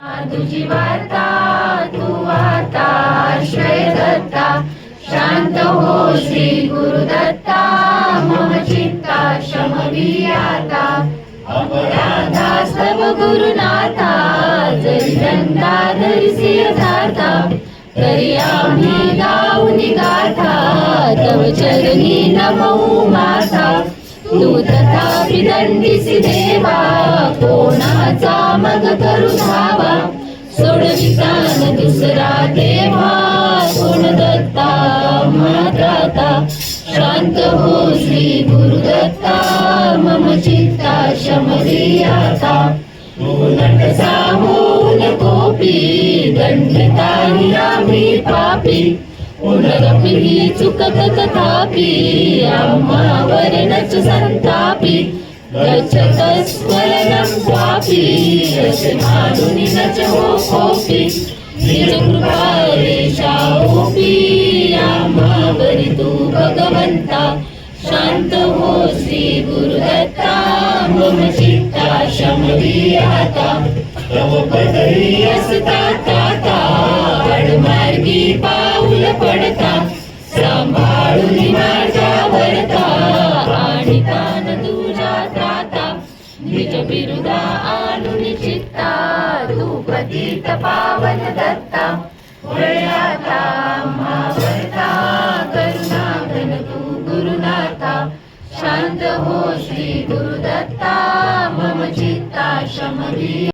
तुझी वार्ता तू आता आश्रय दत्ता शांत हो श्री गुरुदत्ता मम चित्ता शमवी आता अपराधास्तव गुरुनाथा जरी दंडा धरिसी यथार्था। तरी आम्ही गाऊनी गाथा तव चरणी नमो माता तू तथापि दंडिसी देवा कोणाचा मग करू धावा दुसरा देवा कोण दत्ता मात्राता शांत हो श्री गुरुदत्ता मम चित्ता शमरियाता. नट साहून कोपी दंडिता निरामी पापी. पुनरपि चुकत तथापि अम्मा वरणच संतापी. गच्छत स्मरणं क्वापि असे मानुनि न च हो कोपि निज भगवन्ता शांत हो श्री मम चित्ता शमवी तव पदरी असता ताता निज बिरुदा आणून चित्ता तू पतित पावन दत्ता। वळ्याता मावरता करुणा घन तू गुरुनाथा। शांत हो श्री गुरुदत्ता मम चित्ता शमवी।